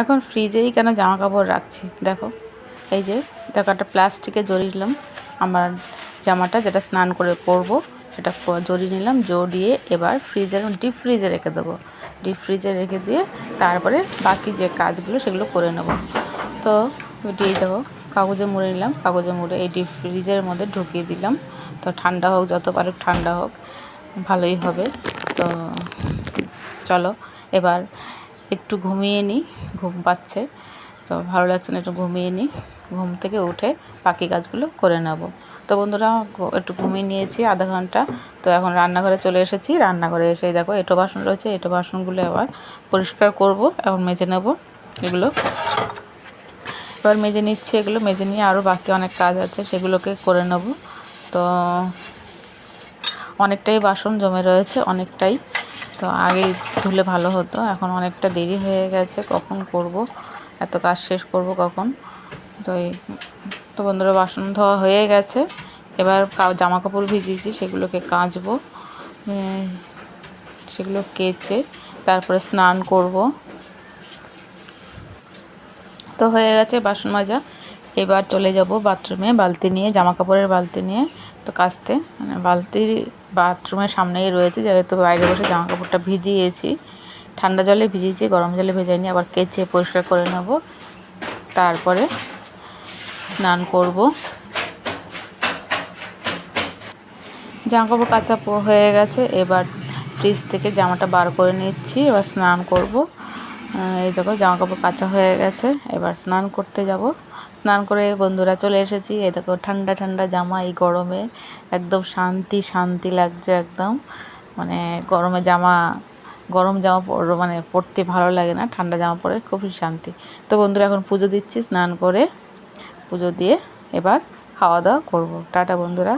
এখন ফ্রিজেই কেন জামা কাপড় রাখছি? দেখো, এই যে, দেখো একটা প্লাস্টিকে জড়িয়ে নিলাম। আমার জামাটা যেটা স্নান করে পরবো, সেটা জড়িয়ে নিলাম, জড়িয়ে এবার ফ্রিজের ডিপ ফ্রিজে রেখে দেবো। ডিপ ফ্রিজে রেখে দিয়ে তারপরে বাকি যে কাজগুলো সেগুলো করে নেব। তো দিয়ে দেবো কাগজে মুড়ে নিলাম, কাগজে মুড়ে এই ডিপ ফ্রিজের মধ্যে ঢুকিয়ে দিলাম। তো ঠান্ডা হোক, যত পারুক ঠান্ডা হোক, ভালোই হবে। তো, চলো, এবার একটু ঘুমিয়ে নিই, ঘুম পাচ্ছে। তো ভালো লাগছে না, একটু ঘুমিয়ে নিই। ঘুম থেকে উঠে বাকি কাজগুলো করে নেব। তো বন্ধুরা একটু ঘুমিয়ে নিয়েছি আধা ঘণ্টা। তো এখন রান্নাঘরে চলে এসেছি। রান্নাঘরে এসে দেখো, এঁটো বাসন রয়েছে। এঁটো বাসনগুলো আবার পরিষ্কার করব, এখন মেজে নেব এগুলো। এবার মেজে নিচ্ছি এগুলো, মেজে নিয়ে আরও বাকি অনেক কাজ আছে, সেগুলোকে করে নেব। তো অনেকটাই বাসন জমে রয়েছে, অনেকটাই। তো আগে ধুলে ভালো হতো। এখন অনেকটা দেরি হয়ে গেছে, কখন করব? এত কাজ শেষ করব কখন? তো এই তো বন্ধুরা, বাসন ধোয়া হয়ে গেছে। এবার জামা কাপড় ভিজিয়েছি, সেগুলোকে কাচবো সেগুলো কেচে তারপরে স্নান করব। তো হয়ে গেছে বাসন মাজা। এবার চলে যাব বাথরুমে, বালতি নিয়ে জামা কাপড়ের বালতি নিয়ে তো কাচতে। মানে বালতি বাথরুমের সামনেই রয়েছে যেহেতু বাইরে বসে জামা কাপড়টা ভিজিয়েছি। ঠান্ডা জলে ভিজিয়েছি, গরম জলে ভেজাইনি, আবার কেচে পরিষ্কার করে নেব। তারপরে স্নান করব। জামা কাপড় কাচা হয়ে গেছে, এবার ফ্রিজ থেকে জামাটা বার করে নিচ্ছি, এবার স্নান করব। এই দেখো জামা কাপড় কাচা হয়ে গেছে। এবার স্নান করতে যাব। স্নান করে বন্ধুরা চলে এসেছি। এই দেখো, ঠান্ডা ঠান্ডা জামা এই গরমে। একদম শান্তি শান্তি লাগছে একদম। মানে গরমে জামা, গরম জামা পর মানে পরতে ভালো লাগে না, ঠান্ডা জামা পরে খুবই শান্তি। তো বন্ধুরা, এখন পুজো দিচ্ছি, স্নান করে পুজো দিয়ে এবার খাওয়া দাওয়া করব। টাটা বন্ধুরা।